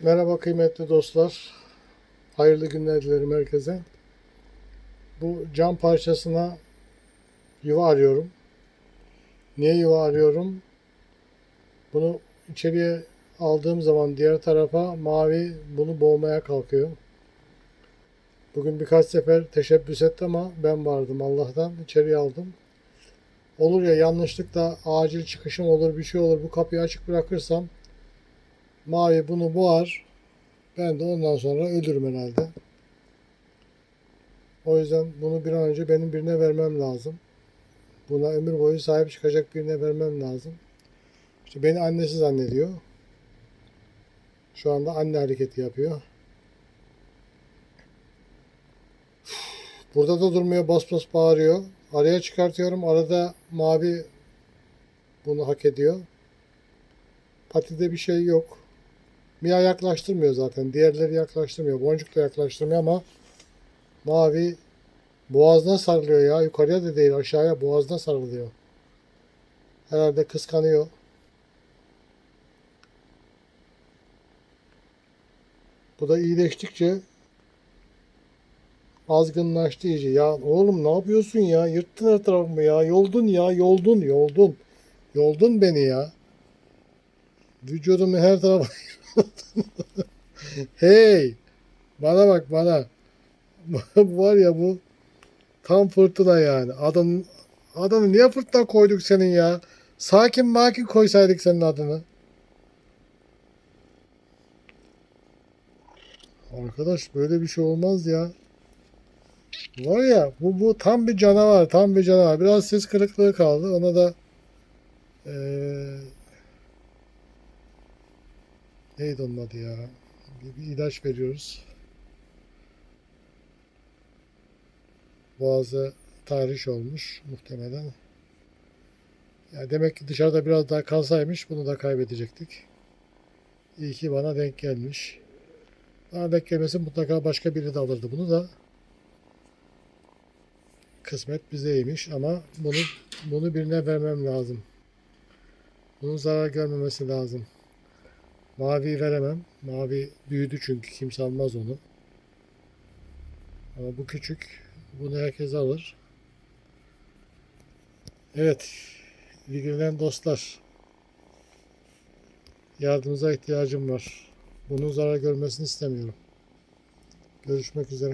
Merhaba kıymetli dostlar. Hayırlı günler dilerim herkese. Bu cam parçasına yuva arıyorum. Niye yuva arıyorum? Bunu içeriye aldığım zaman diğer tarafa mavi bunu boğmaya kalkıyor. Bugün birkaç sefer teşebbüs etti ama ben vardım Allah'tan içeriye aldım. Olur ya yanlışlıkla acil çıkışım olur bir şey olur bu kapıyı açık bırakırsam Mavi bunu boğar. Ben de ondan sonra ölürüm herhalde. O yüzden bunu bir an önce benim birine vermem lazım. Buna ömür boyu sahip çıkacak birine vermem lazım. İşte beni annesi zannediyor. Şu anda anne hareketi yapıyor. Burada da durmuyor, bas bas bağırıyor. Araya çıkartıyorum. Arada mavi bunu hak ediyor. Patide bir şey yok. Mia yaklaştırmıyor zaten. Diğerleri yaklaştırmıyor. Boncuk da yaklaştırmıyor ama mavi boğazına sarılıyor ya. Yukarıya da değil aşağıya boğazına sarılıyor. Herhalde kıskanıyor. Bu da iyileştikçe azgınlaştı iyice. Ya oğlum ne yapıyorsun ya? Yırttın her tarafımı ya. Yoldun ya. Yoldun. Yoldun. Yoldun beni ya. Vücudumu her tarafa Hey! Bana bak bana. bu var ya bu tam fırtına yani. Adın adını niye fırtına koyduk senin ya? Sakin makin koysaydık senin adını. Arkadaş böyle bir şey olmaz ya. Var ya bu, bu tam bir canavar tam bir canavar. Biraz ses kırıklığı kaldı. Ona da eee Neydi onun adı ya? Bir, bir ilaç veriyoruz. Boğazı tahriş olmuş muhtemelen. Ya demek ki dışarıda biraz daha kalsaymış bunu da kaybedecektik. İyi ki bana denk gelmiş. Bana denk gelmesi mutlaka başka biri de alırdı bunu da. Kısmet bizeymiş ama bunu bunu birine vermem lazım. Bunun zarar görmemesi lazım. Mavi veremem. Mavi büyüdü çünkü kimse almaz onu. Ama bu küçük. Bunu herkes alır. Evet. İlgilenen dostlar. Yardımınıza ihtiyacım var. Bunun zarar görmesini istemiyorum. Görüşmek üzere.